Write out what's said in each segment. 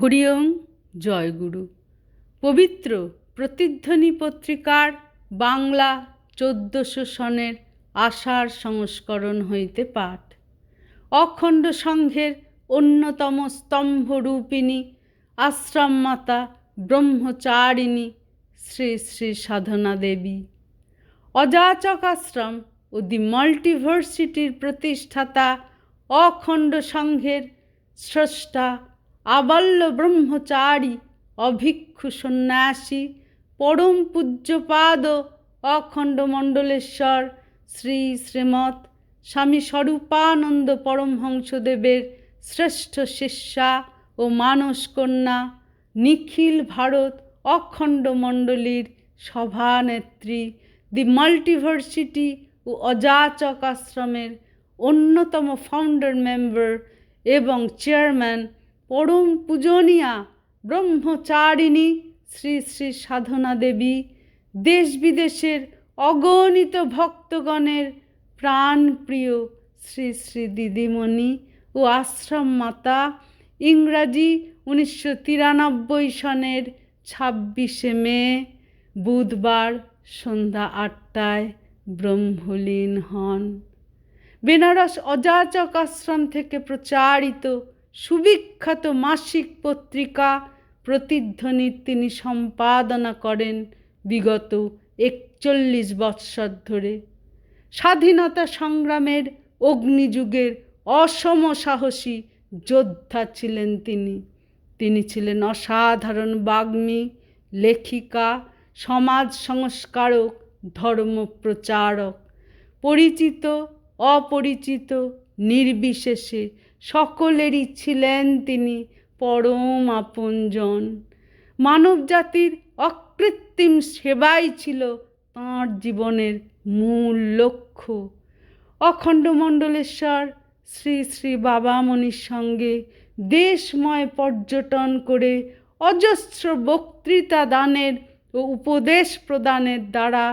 হরিওং জয়গুরু পবিত্র প্রতিধ্বনি পত্রিকার বাংলা চোদ্দশো সনের আষাঢ় সংস্করণ হইতে পাঠ। অখণ্ড সংঘের অন্যতম স্তম্ভরূপিণী আশ্রমমাতা ব্রহ্মচারিণী শ্রী শ্রী সাধনা দেবী। অযাচক আশ্রম ও দি মাল্টিভার্সিটির প্রতিষ্ঠাতা অখণ্ড সংঘের স্রষ্টা আবাল্য ব্রহ্মচারী, অভিক্ষু সন্ন্যাসী, পরম পূজ্যপাদ অখণ্ড মণ্ডলেশ্বর, শ্রী শ্রীমৎ স্বামী স্বরূপানন্দ পরমহংসদেবের শ্রেষ্ঠ শিষ্যা ও মানসকন্যা, নিখিল ভারত অখণ্ড মণ্ডলীর সভানেত্রী, দি মাল্টিভার্সিটি ও অযাচক আশ্রমের অন্যতম ফাউন্ডার মেম্বার এবং চেয়ারম্যান পরম পূজনীয়া, ব্রহ্মচারিণী, শ্রী শ্রী সাধনা দেবী, দেশ বিদেশের অগণিত ভক্তগণের প্রাণপ্রিয় শ্রী শ্রী দিদিমণি ও আশ্রম মাতা, ইংরাজি উনিশশো তিরানব্বই সনের ছাব্বিশে মে, বুধবার সন্ধ্যা আটটায় ব্রহ্মলীন হন। বেনারস অযাচক আশ্রম থেকে প্রচারিত সুবিখ্যাত মাসিক পত্রিকা প্রতিধ্বনির তিনি সম্পাদনা করেন বিগত একচল্লিশ বৎসর ধরে। স্বাধীনতা সংগ্রামের অগ্নিযুগের অসম সাহসী যোদ্ধা ছিলেন তিনি। তিনি ছিলেন অসাধারণ বাগ্মী, লেখিকা, সমাজ সংস্কারক ধর্মপ্রচারক পরিচিত, অপরিচিত, নির্বিশেষে সকলেরই ছিলেন তিনি পরম আপনজন। মানব জাতির অকৃত্রিম সেবাই ছিল তাঁর জীবনের মূল লক্ষ্য। অখণ্ড মণ্ডলেশ্বর শ্রী শ্রী বাবামণির সঙ্গে দেশময় পর্যটন করে অজস্র বক্তৃতা দানের ও উপদেশ প্রদানের দ্বারা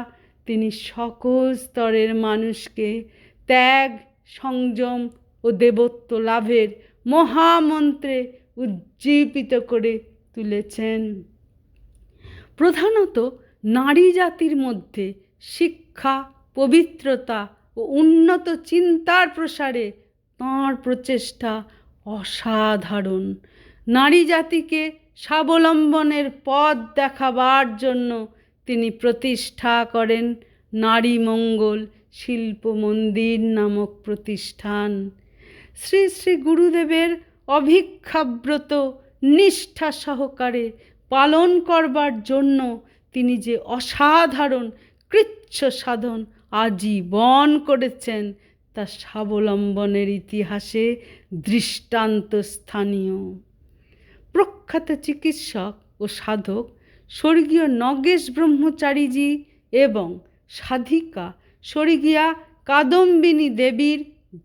তিনি সকল স্তরের মানুষকে ত্যাগ, সংযম ও দেবত্ব লাভের মহামন্ত্রে উজ্জীবিত করে তুলেছেন। প্রধানত নারী জাতির মধ্যে শিক্ষা, পবিত্রতা ও উন্নত চিন্তার প্রসারে তাঁর প্রচেষ্টা অসাধারণ। নারী জাতিকে স্বাবলম্বনের পথ দেখাবার জন্য তিনি প্রতিষ্ঠা করেন নারী মঙ্গল শিল্প মন্দির নামক প্রতিষ্ঠান। শ্রী শ্রী গুরুদেবের অভিক্ষাব্রত নিষ্ঠা সহকারে পালন করবার জন্য তিনি যে অসাধারণ কৃচ্ছ সাধন আজীবন করেছেন, তা স্বাবলম্বনের ইতিহাসে দৃষ্টান্ত স্থানীয়। প্রখ্যাত চিকিৎসক ও সাধক স্বর্গীয় নগেশ ব্রহ্মচারীজি এবং সাধিকা স্বর্গীয়া কাদম্বিনী দেবীর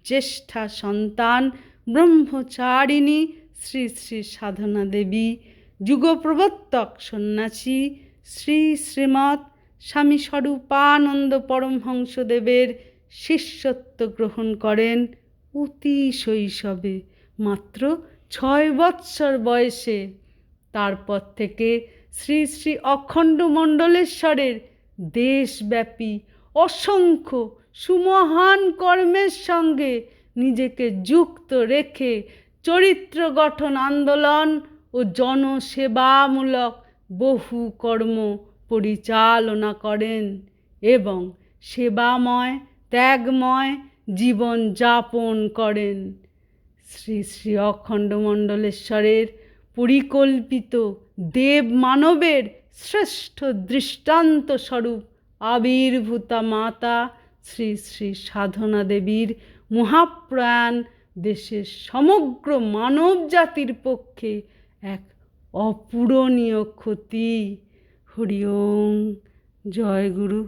জ্যেষ্ঠা সন্তান, ব্রহ্মচারিণী, শ্রী শ্রী সাধনা দেবী, যুগপ্রবর্তক সন্ন্যাসী, শ্রী শ্রীমৎ স্বামী স্বরূপানন্দ পরমহংসদেবের শিষ্যত্ব গ্রহণ করেন অতি শৈশবে। মাত্র ছয় বৎসর বয়সে। তারপর থেকে শ্রী শ্রী অখণ্ড মণ্ডলেশ্বরের দেশব্যাপী অসংখ্য সুমহান কর্মের সঙ্গে নিজেকে যুক্ত রেখে চরিত্র গঠন, আন্দোলন ও জনসেবামূলক বহু কর্ম পরিচালনা করেন এবং সেবাময়, ত্যাগময় জীবন যাপন করেন। শ্রী শ্রী অখণ্ড মণ্ডলেশ্বরের পরিকল্পিত দেব মানবের শ্রেষ্ঠ দৃষ্টান্ত স্বরূপ আবির্ভূতা মাতা শ্রী শ্রী সাধনা দেবীর মহাপ্রাণ দেশের সমগ্র মানব জাতির পক্ষে এক অপূরণীয় ক্ষতি। হরিওম জয় গুরু।